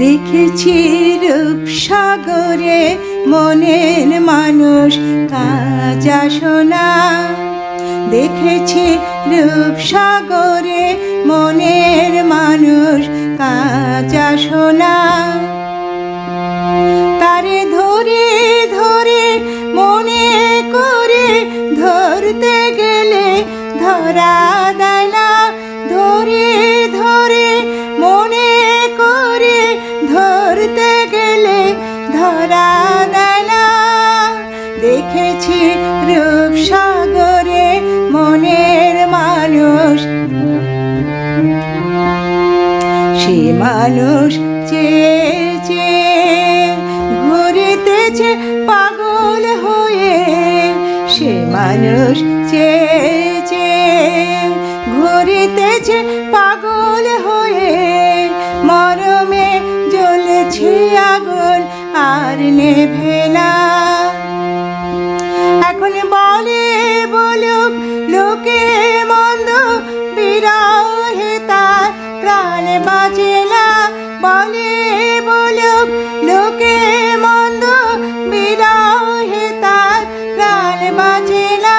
দেখেছি রূপসাগরে মনের মানুষ কাজা সোনা। দেখেছি রূপসাগরে মনের মানুষ কাজা সোনা। তারে ধরে ধরে, মনে করে ধরতে গেলে ধরা দেখেছি রূপসাগরে মনের মানুষ। সে মানুষ চেয়ে চেয়ে ঘুরিতেছে পাগল হয়ে। সে মানুষ চেয়ে চেয়ে ঘুরিতেছে পাগল হয়ে। মরমে জ্বলেছে আগুন, আর নেভে না। প্রাণ বাজে না, বলে বলুক, লোকে মন্দ বিরহে তার প্রাণ বাজে না।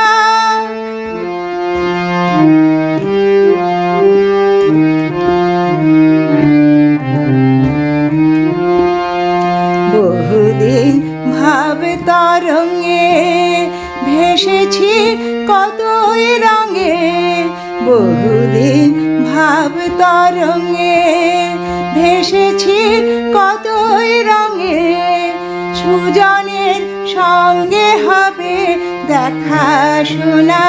বহুদিন ভাব তরঙ্গে ভেসেছি কতই রঙে, বহুদিন ভাব তরঙ্গে ভেসেছি কতই রঙে। সুজনের সঙ্গে হবে দেখা শোনা।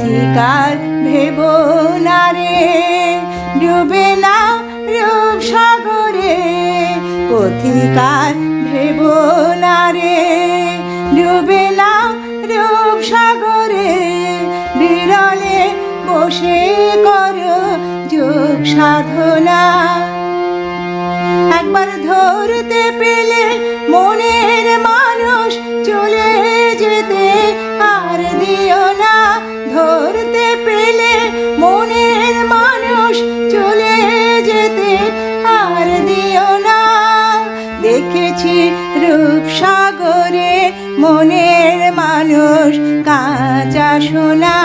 পথিকার ভেব না রে, ডুবে না রূপ সাগরে। পথিকার ভেব না রে, ডুবে না রূপ সাগরে। বিরলে বসে কর যোগ সাধনা। একবার ধরতে পেলে মনের দেখেছি রূপসাগরে মনের মানুষ কাঁচা সোনা।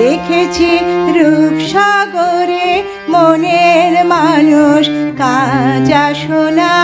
দেখেছি রূপসাগরে মনের মানুষ কাঁচা সোনা।